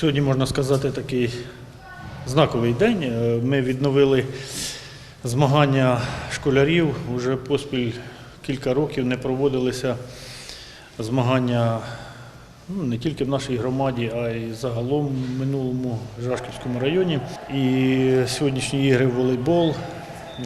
Сьогодні можна сказати такий знаковий день. Е, Ми відновили змагання школярів. Уже поспіль кілька років не проводилися змагання ну, не тільки в нашій громаді, а й загалом в минулому Жашківському районі. І сьогоднішні ігри в волейбол.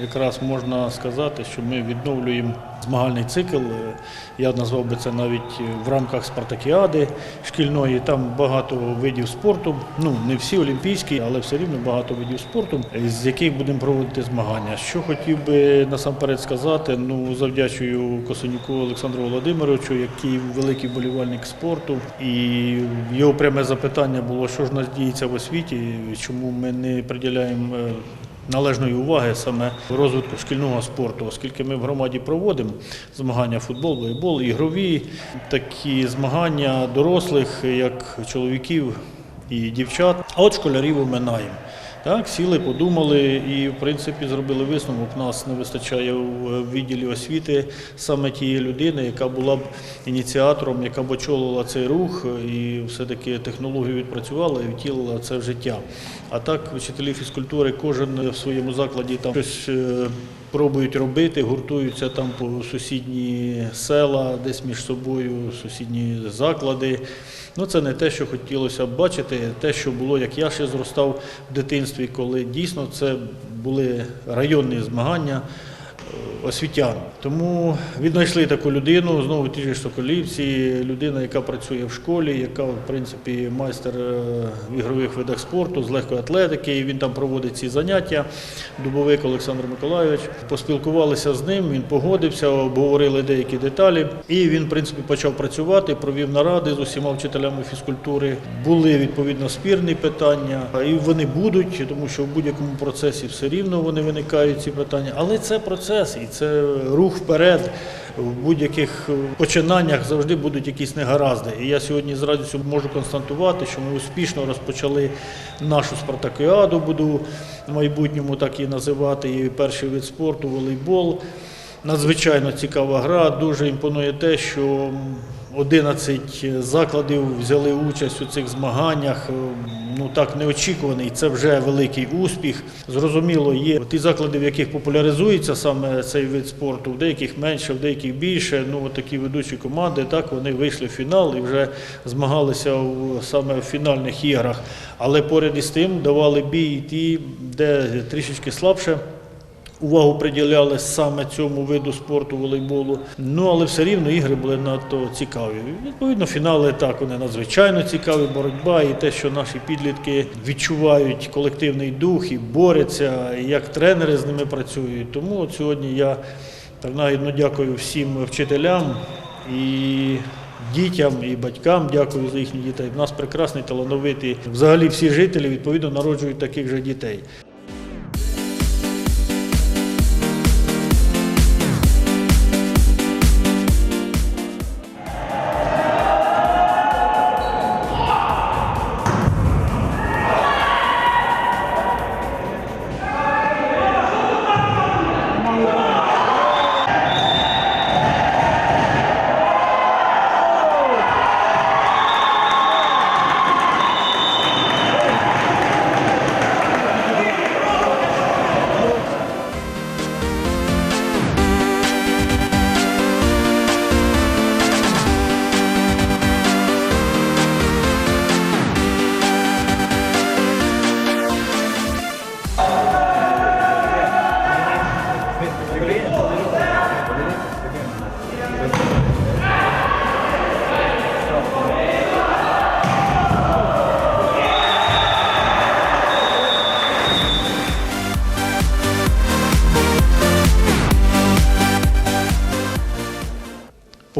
Якраз можна сказати, що ми відновлюємо змагальний цикл. Е, Я назвав би це навіть в рамках спартакіади шкільної. Там багато видів спорту. Ну не всі олімпійські, але все рівно багато видів спорту, з яких будемо проводити змагання. Що хотів би насамперед сказати, ну завдячую Косонюку Олександру Володимировичу, який великий болівальник спорту. І його пряме запитання було, що ж нас діється в освіті, чому ми не приділяємо. Належної уваги саме розвитку шкільного спорту, оскільки ми в громаді проводимо змагання футбол, волейбол, ігрові такі змагання дорослих, як чоловіків і дівчат, а от школярів оминаємо. Так, сіли, подумали і, в принципі, зробили висновок. Нас не вистачає в відділі освіти саме тієї людини, яка була б ініціатором, яка б очолила цей рух і все-таки технологію відпрацювала і втілила це в життя. А так, вчителі фізкультури, кожен в своєму закладі там щось е, пробують робити, гуртуються там по сусідні села, десь між собою, сусідні заклади. Ну, це не те, що хотілося б бачити, те, що було, як я ще зростав в дитинстві, коли дійсно це були районні змагання е, освітян. Тому віднайшли таку людину, знову ті ж Соколівці, людина, яка працює в школі, яка, в принципі, майстер е, в ігрових видах спорту з легкої атлетики. І він там проводить ці заняття. Дубовик Олександр Миколайович. Поспілкувалися з ним, він погодився, обговорили деякі деталі. І він, в принципі, почав працювати, провів наради з усіма вчителями фізкультури. Були відповідно спірні питання, і вони будуть, тому що в будь-якому процесі все рівно вони виникають ці питання. Але це процес і це рух вперед. В будь-яких починаннях завжди будуть якісь негаразди. І я сьогодні з радістю можу констатувати, що ми успішно розпочали нашу спартакіаду, буду в майбутньому так і називати, і перший вид спорту, волейбол. Надзвичайно цікава гра. Дуже імпонує те, що 11 закладів взяли участь у цих змаганнях. Ну так неочікуваний. Це вже великий успіх. Зрозуміло, є ті заклади, в яких популяризується саме цей вид спорту, в деяких менше, в деяких більше. Ну такі ведучі команди, так вони вийшли в фінал і вже змагалися в, саме в фінальних іграх. Але поряд із тим давали бій і ті, де трішечки слабше. Увагу приділяли саме цьому виду спорту волейболу. Ну але все рівно ігри були надто цікаві. Відповідно, фінали так вони надзвичайно цікаві. Боротьба і те, що наші підлітки відчувають колективний дух і борються, і як тренери з ними працюють. Тому от сьогодні я принагідно дякую всім вчителям і. Дітям і батькам дякую за їхніх дітей. У нас прекрасний, талановитий. Взагалі всі жителі відповідно народжують таких же дітей.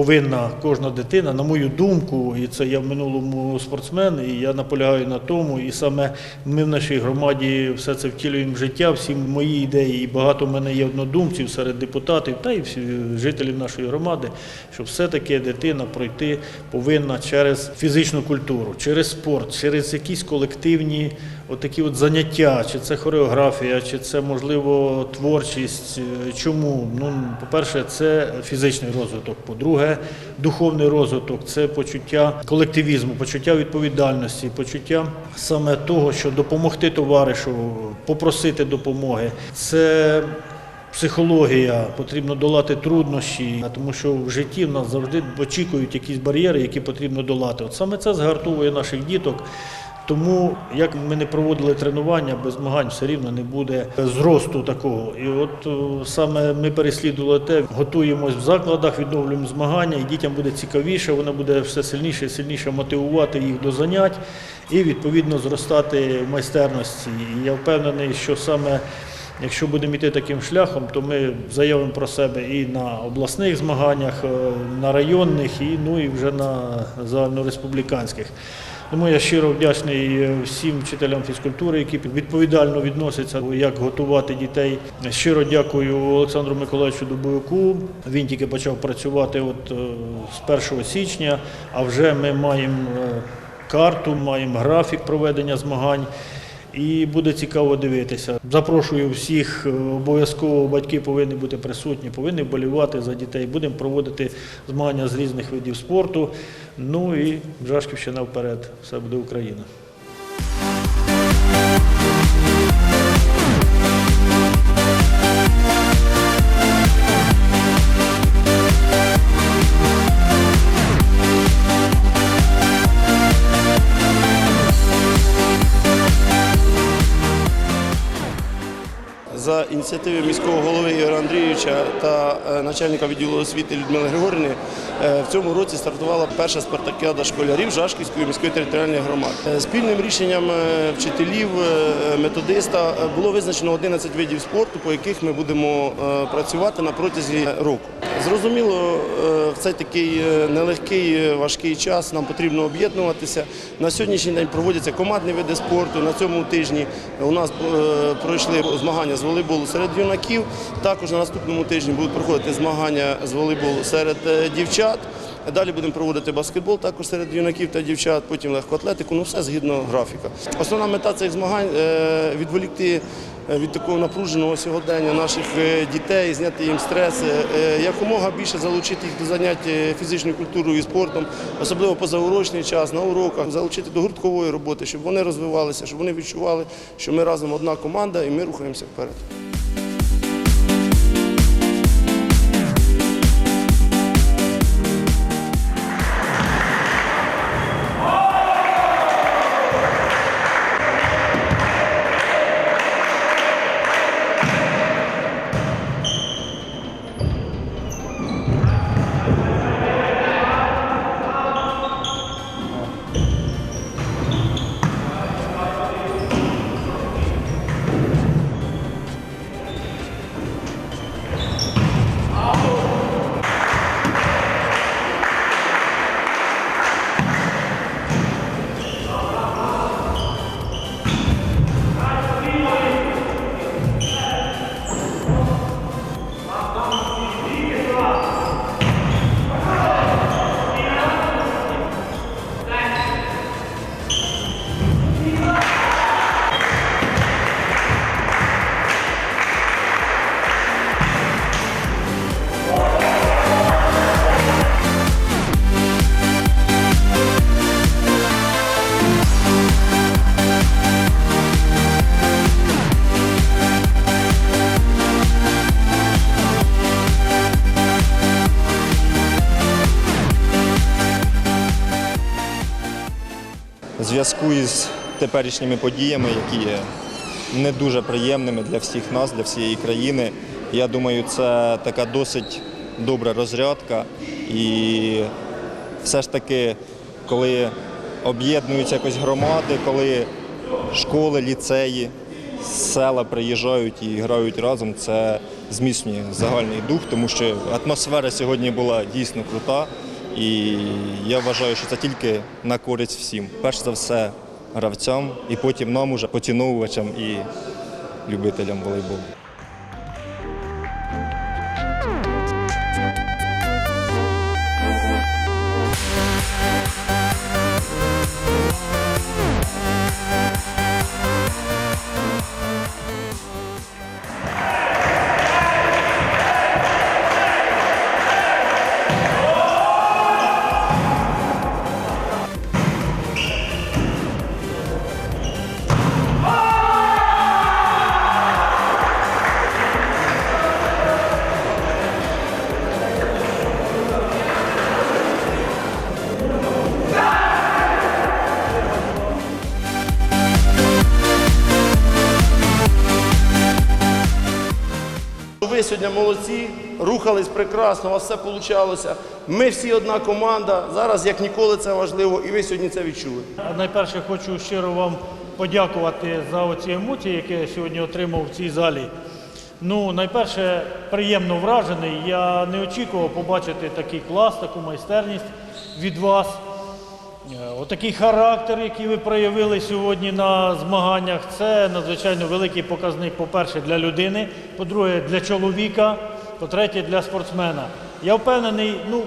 Повинна кожна дитина, на мою думку, і це я в минулому спортсмен, і я наполягаю на тому. І саме ми в нашій громаді все це втілюємо в життя, всі мої ідеї, і багато в мене є однодумців серед депутатів та всі жителів нашої громади, що все-таки дитина пройти повинна через фізичну культуру, через спорт, через якісь колективні отакі от заняття, чи це хореографія, чи це можливо творчість. Е, Чому? Ну, по-перше, це фізичний розвиток. По-друге, духовний розвиток, це почуття колективізму, почуття відповідальності, почуття саме того, що допомогти товаришу, попросити допомоги. Це Психологія, потрібно долати труднощі, тому що в житті в нас завжди очікують якісь бар'єри, які потрібно долати. От саме це згартовує наших діток. Тому як ми не проводили тренування, без змагань все рівно не буде зросту такого. І от саме ми переслідували те, готуємось в закладах, відновлюємо змагання, і дітям буде цікавіше, воно буде все сильніше і сильніше мотивувати їх до занять і відповідно зростати в майстерності. І я впевнений, що саме Якщо будемо йти таким шляхом, то ми заявимо про себе і на обласних змаганнях, е, на районних, і ну і вже на загальнореспубліканських. Тому я щиро вдячний е, всім вчителям фізкультури, які відповідально відносяться, як готувати дітей. Щиро дякую Олександру Миколаївичу Дубовику. Він тільки почав працювати от е, з 1 січня, а вже ми маємо е, карту, маємо графік проведення змагань. І буде цікаво дивитися. Запрошую всіх, е, обов'язково батьки повинні бути присутні, повинні вболівати за дітей. Будемо проводити змагання з різних видів спорту. Ну і Жашківщина вперед. Все буде Україна. Mas Ініціативи міського голови Ігоря Андрійовича та е, начальника відділу освіти Людмили Григорівни е, в цьому році стартувала перша спартакіада школярів Жашківської міської територіальної громади. Е, Спільним рішенням вчителів, методиста було визначено 11 видів спорту, по яких ми будемо працювати на протязі року. Зрозуміло, в цей такий нелегкий, важкий час нам потрібно об'єднуватися. На сьогоднішній день проводяться командні види спорту. На цьому тижні у нас пройшли змагання з волейболу серед юнаків. Також на наступному тижні будуть проходити змагання з волейболу серед е, дівчат. Далі будемо проводити баскетбол також серед юнаків та дівчат, потім легкоатлетику, ну все згідно графіка. Основна мета цих змагань е, відволікти е, від такого напруженого сьогодення наших е, дітей, зняти їм стрес, якомога більше залучити їх до занять фізичною культурою і спортом, особливо позаурочний час, на уроках, залучити до гурткової роботи, щоб вони розвивалися, щоб вони відчували, що ми разом одна команда і ми рухаємося вперед. В зв'язку із теперішніми подіями, які є не дуже приємними для всіх нас, для всієї країни. Я думаю, це така досить добра розрядка. І все ж таки, коли об'єднуються якось громади, коли школи, ліцеї, села приїжджають і грають разом, це зміцнює загальний дух, тому що атмосфера сьогодні була дійсно крута. І я вважаю, що це тільки на користь всім. Перш за все гравцям, і потім нам, уже поціновувачам і любителям волейболу. Сьогодні молодці, рухались прекрасно, у вас все вийшло. Ми всі одна команда. Зараз як ніколи це важливо, і ви сьогодні це відчули. Найперше хочу щиро вам подякувати за оці емоції, які я сьогодні отримав в цій залі. Ну, найперше, приємно вражений. Я не очікував побачити такий клас, таку майстерність від вас. Е, Отакий характер, який ви проявили сьогодні на змаганнях, це надзвичайно великий показник, по-перше, для людини, по-друге, для чоловіка, по-третє, для спортсмена. Я впевнений, ну,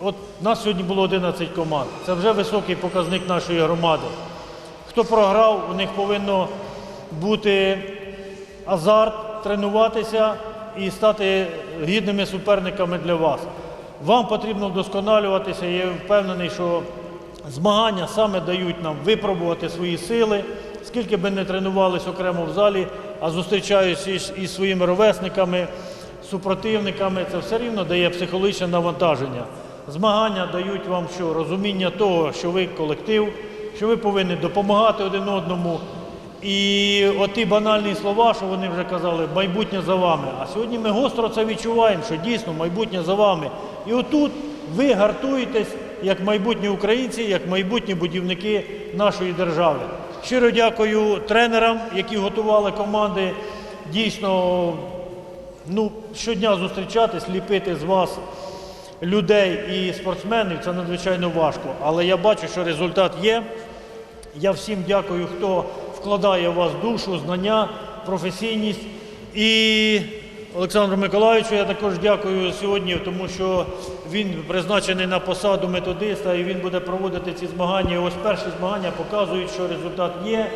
от нас сьогодні було 11 команд. Це вже високий показник нашої громади. Хто програв, у них повинно бути азарт, тренуватися і стати гідними суперниками для вас. Вам потрібно вдосконалюватися. Я впевнений, що змагання саме дають нам випробувати свої сили, скільки би не тренувались окремо в залі, а зустрічаюсь із, із своїми ровесниками, супротивниками, це все рівно дає психологічне навантаження. Змагання дають вам що? Розуміння того, що ви колектив, що ви повинні допомагати один одному. І оті банальні слова, що вони вже казали, майбутнє за вами. А сьогодні ми гостро це відчуваємо, що дійсно майбутнє за вами. І отут ви гартуєтесь як майбутні українці, як майбутні будівники нашої держави. Щиро дякую тренерам, які готували команди. Дійсно, ну, щодня зустрічатись, ліпити з вас людей і спортсменів це надзвичайно важко. Але я бачу, що результат є. Я всім дякую, хто вкладає в вас душу, знання, професійність. І Олександру Миколаївичу я також дякую сьогодні, тому що він призначений на посаду методиста і він буде проводити ці змагання. Ось перші змагання показують, що результат є.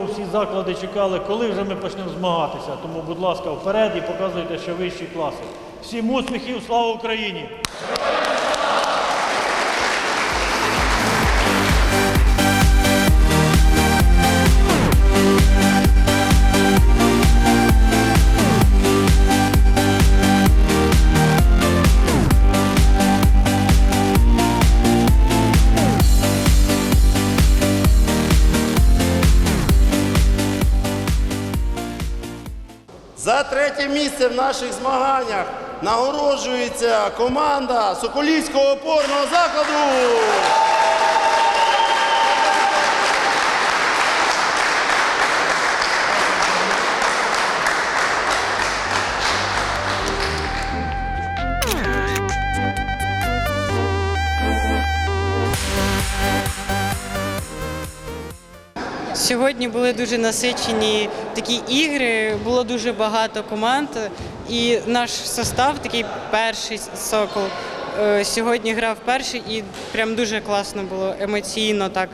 Всі заклади чекали, коли вже ми почнемо змагатися. Тому, будь ласка, вперед і показуйте ще вищі класи. Всім успіхів, слава Україні! Місце в наших змаганнях нагороджується команда Соколівського опорного закладу. Сьогодні були дуже насичені такі ігри, було дуже багато команд. І наш состав, такий перший сокол, е, сьогодні грав перший і прям дуже класно було, емоційно так.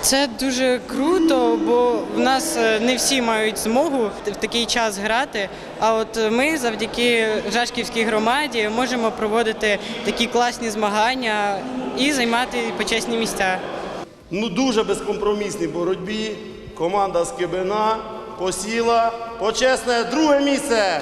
Це дуже круто, бо в нас е, не всі мають змогу в в такий час грати. А от ми завдяки Жашківській громаді можемо проводити такі класні змагання і займати почесні місця. Ну дуже безкомпромісній боротьбі. Команда з Кибина посіла почесне друге місце.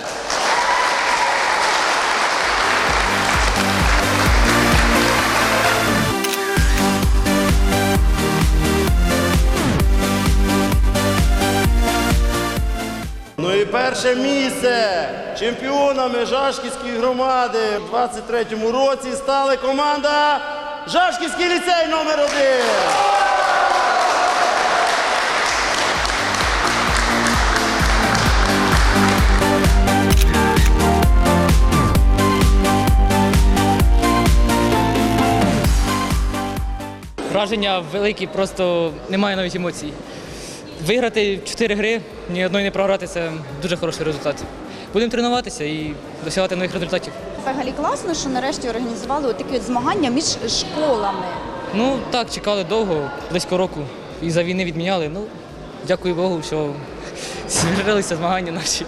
Ну і перше місце чемпіонами Жашківської громади в 23-му році стали команда Жашківський ліцей номер один. Враження великі, просто немає навіть емоцій. Виграти 4 гри, ні одної не програти це дуже хороший результат. Будемо тренуватися і досягати нових результатів. Взагалі класно, що нарешті організували такі от змагання між школами. Ну так, чекали довго, близько року. І за війни відміняли. Ну, дякую Богу, що звершилися змагання наші.